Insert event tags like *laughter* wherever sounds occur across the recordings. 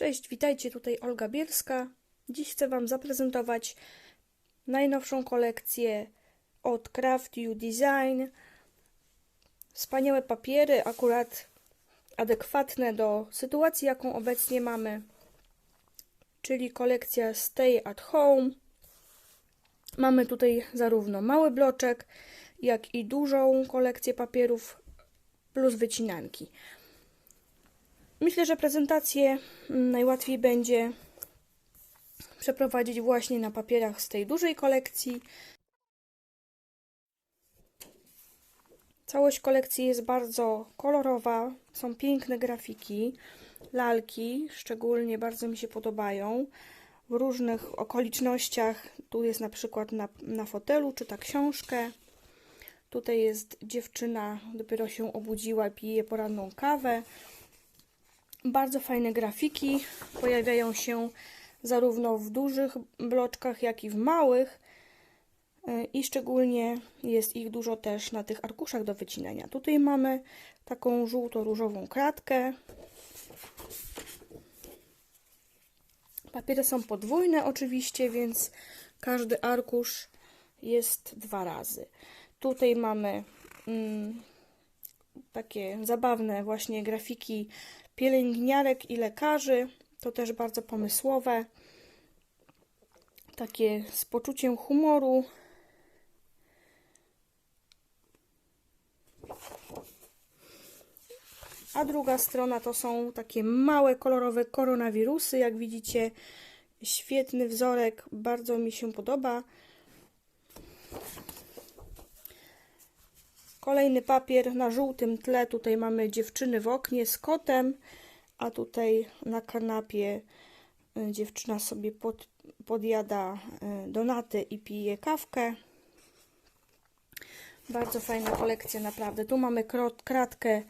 Cześć, witajcie, tutaj Olga Bielska. Dziś chcę Wam zaprezentować najnowszą kolekcję od Craft You Design. Wspaniałe papiery, akurat adekwatne do sytuacji, jaką obecnie mamy, czyli kolekcja Stay at Home. Mamy tutaj zarówno mały bloczek, jak i dużą kolekcję papierów plus wycinanki. Myślę, że prezentację mm, najłatwiej będzie przeprowadzić właśnie na papierach z tej dużej kolekcji. Całość kolekcji jest bardzo kolorowa, są piękne grafiki, lalki szczególnie bardzo mi się podobają. W różnych okolicznościach, tu jest na przykład na, na fotelu, czyta książkę. Tutaj jest dziewczyna, dopiero się obudziła, pije poranną kawę. Bardzo fajne grafiki pojawiają się zarówno w dużych bloczkach, jak i w małych. I szczególnie jest ich dużo też na tych arkuszach do wycinania. Tutaj mamy taką żółto-różową kratkę. Papiery są podwójne oczywiście, więc każdy arkusz jest dwa razy. Tutaj mamy mm, takie zabawne właśnie grafiki pielęgniarek i lekarzy. To też bardzo pomysłowe. Takie z poczuciem humoru. A druga strona to są takie małe, kolorowe koronawirusy. Jak widzicie, świetny wzorek, bardzo mi się podoba. Kolejny papier na żółtym tle. Tutaj mamy dziewczyny w oknie z kotem, a tutaj na kanapie y, dziewczyna sobie pod, podjada y, donaty i pije kawkę. Bardzo fajna kolekcja, naprawdę. Tu mamy kratkę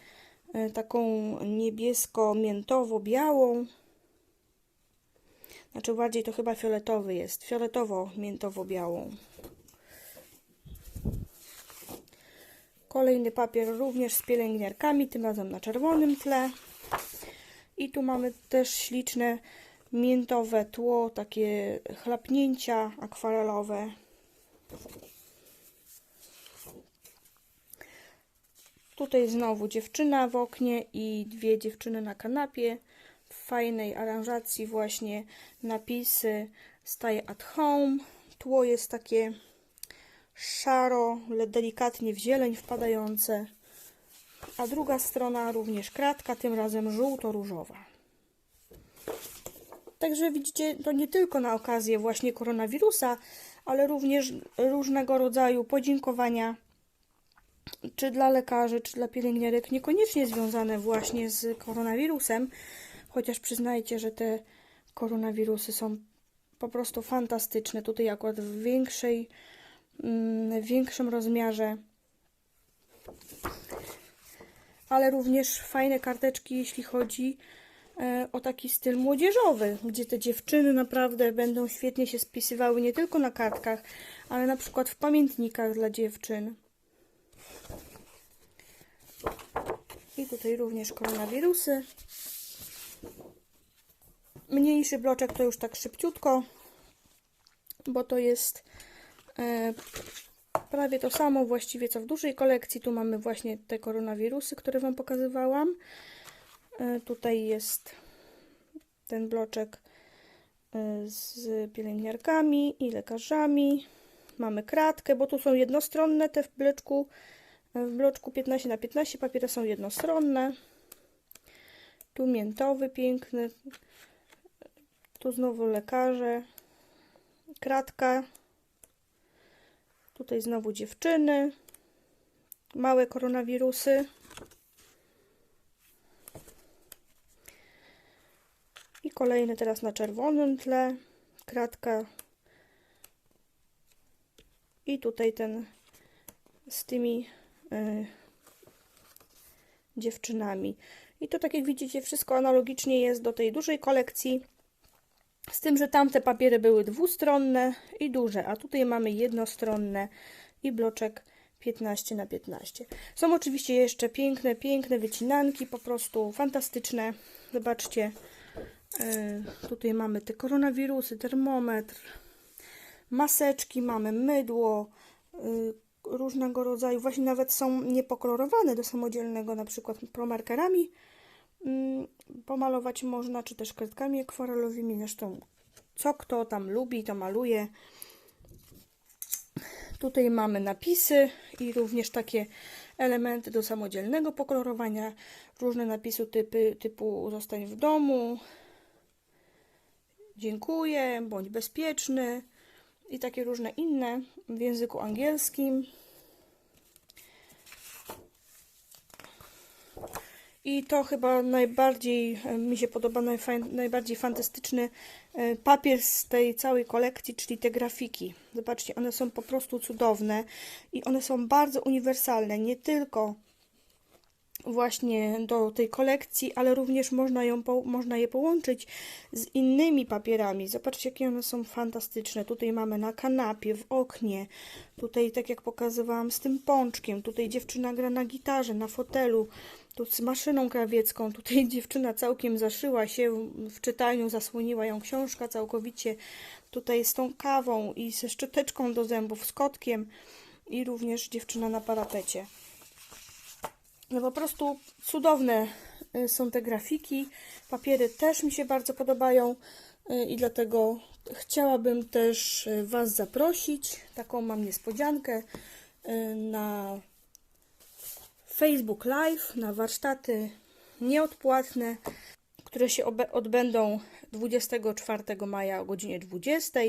y, taką niebiesko-miętowo-białą. Znaczy bardziej to chyba fioletowy jest. Fioletowo-miętowo-białą. Kolejny papier również z pielęgniarkami, tym razem na czerwonym tle. I tu mamy też śliczne miętowe tło, takie chlapnięcia akwarelowe. Tutaj znowu dziewczyna w oknie i dwie dziewczyny na kanapie. W fajnej aranżacji właśnie napisy Stay at home. Tło jest takie szaro, delikatnie w zieleń wpadające, a druga strona również kratka, tym razem żółto-różowa. Także widzicie, to nie tylko na okazję właśnie koronawirusa, ale również różnego rodzaju podziękowania, czy dla lekarzy, czy dla pielęgniarek, niekoniecznie związane właśnie z koronawirusem, chociaż przyznajcie, że te koronawirusy są po prostu fantastyczne. Tutaj akurat w większej w większym rozmiarze. Ale również fajne karteczki, jeśli chodzi e, o taki styl młodzieżowy, gdzie te dziewczyny naprawdę będą świetnie się spisywały nie tylko na kartkach, ale na przykład w pamiętnikach dla dziewczyn. I tutaj również koronawirusy. Mniejszy bloczek to już tak szybciutko, bo to jest prawie to samo właściwie co w dużej kolekcji. Tu mamy właśnie te koronawirusy, które Wam pokazywałam. E, tutaj jest ten bloczek e, z pielęgniarkami i lekarzami. Mamy kratkę, bo tu są jednostronne te w bloczku. W bloczku 15 na 15 papiery są jednostronne. Tu miętowy piękny. Tu znowu lekarze. Kratka Tutaj znowu dziewczyny. Małe koronawirusy. I kolejny teraz na czerwonym tle. Kratka. I tutaj ten z tymi y, dziewczynami. I to tak jak widzicie wszystko analogicznie jest do tej dużej kolekcji. Z tym, że tamte papiery były dwustronne i duże, a tutaj mamy jednostronne i bloczek 15 na 15. Są oczywiście jeszcze piękne, piękne wycinanki, po prostu fantastyczne. Zobaczcie, E, Tutaj mamy te koronawirusy, termometr, maseczki, mamy mydło, y, różnego rodzaju, właśnie nawet są niepokolorowane do samodzielnego, na przykład promarkerami pomalować można, czy też kredkami akwarelowymi, zresztą co kto tam lubi, to maluje. Tutaj mamy napisy i również takie elementy do samodzielnego pokolorowania, różne napisy typy, typu zostań w domu, dziękuję, bądź bezpieczny i takie różne inne w języku angielskim. I to chyba najbardziej e, mi się podoba, najbardziej fantastyczny e, papier z tej całej kolekcji, czyli te grafiki. Zobaczcie, one są po prostu cudowne i one są bardzo uniwersalne, nie tylko właśnie do tej kolekcji, ale również można, ją można je połączyć z innymi papierami. Zobaczcie, jakie one są fantastyczne. Tutaj mamy na kanapie, w oknie, tutaj tak jak pokazywałam z tym pączkiem, tutaj dziewczyna gra na gitarze, na fotelu, tu z maszyną krawiecką, tutaj *laughs* dziewczyna całkiem zaszyła się w czytaniu, zasłoniła ją książka całkowicie, tutaj z tą kawą i ze szczoteczką do zębów, z kotkiem i również dziewczyna na parapecie. No po prostu cudowne y, są te grafiki. Papiery też mi się bardzo podobają y, i dlatego chciałabym też y, Was zaprosić. Taką mam niespodziankę na Facebook Live, na warsztaty nieodpłatne, które się odbędą 24 maja o godzinie 20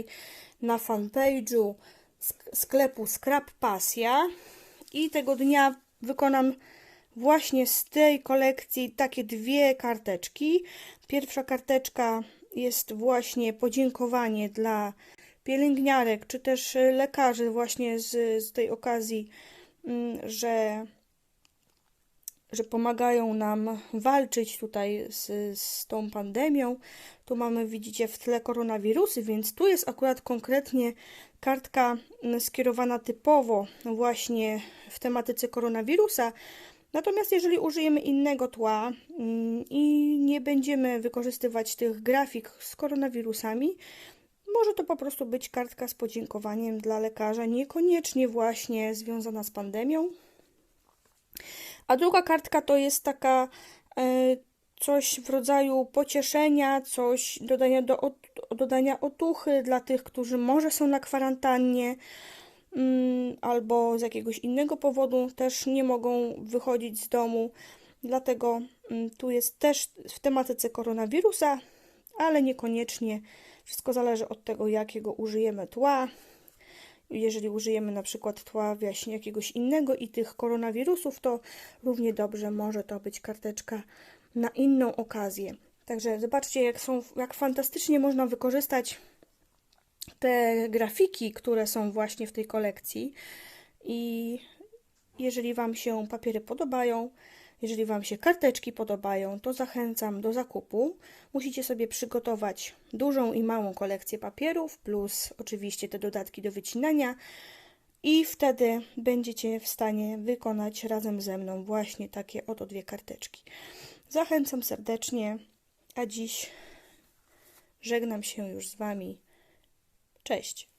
na fanpage'u sk- sklepu Scrap Pasja i tego dnia wykonam właśnie z tej kolekcji takie dwie karteczki. Pierwsza karteczka jest właśnie podziękowanie dla pielęgniarek czy też lekarzy właśnie z, z tej okazji, mm, że że pomagają nam walczyć tutaj z, z tą pandemią. Tu mamy, widzicie, w tle koronawirusy, więc tu jest akurat konkretnie kartka mm, skierowana typowo właśnie w tematyce koronawirusa. Natomiast jeżeli użyjemy innego tła mm, i nie będziemy wykorzystywać tych grafik z koronawirusami, może to po prostu być kartka z podziękowaniem dla lekarza, niekoniecznie właśnie związana z pandemią. A druga kartka to jest taka e, coś w rodzaju pocieszenia, coś dodania, do, od, dodania otuchy dla tych, którzy może są na kwarantannie mm, albo z jakiegoś innego powodu też nie mogą wychodzić z domu. Dlatego mm, tu jest też w tematyce koronawirusa, ale niekoniecznie. Wszystko zależy od tego, jakiego użyjemy tła. Jeżeli użyjemy na przykład tła właśnie jakiegoś innego i tych koronawirusów, to równie dobrze może to być karteczka na inną okazję. Także zobaczcie, jak, są, jak fantastycznie można wykorzystać te grafiki, które są właśnie w tej kolekcji. I jeżeli Wam się papiery podobają, jeżeli Wam się karteczki podobają, to zachęcam do zakupu. Musicie sobie przygotować dużą i małą kolekcję papierów, plus oczywiście te dodatki do wycinania, i wtedy będziecie w stanie wykonać razem ze mną właśnie takie oto dwie karteczki. Zachęcam serdecznie, a dziś żegnam się już z Wami. Cześć.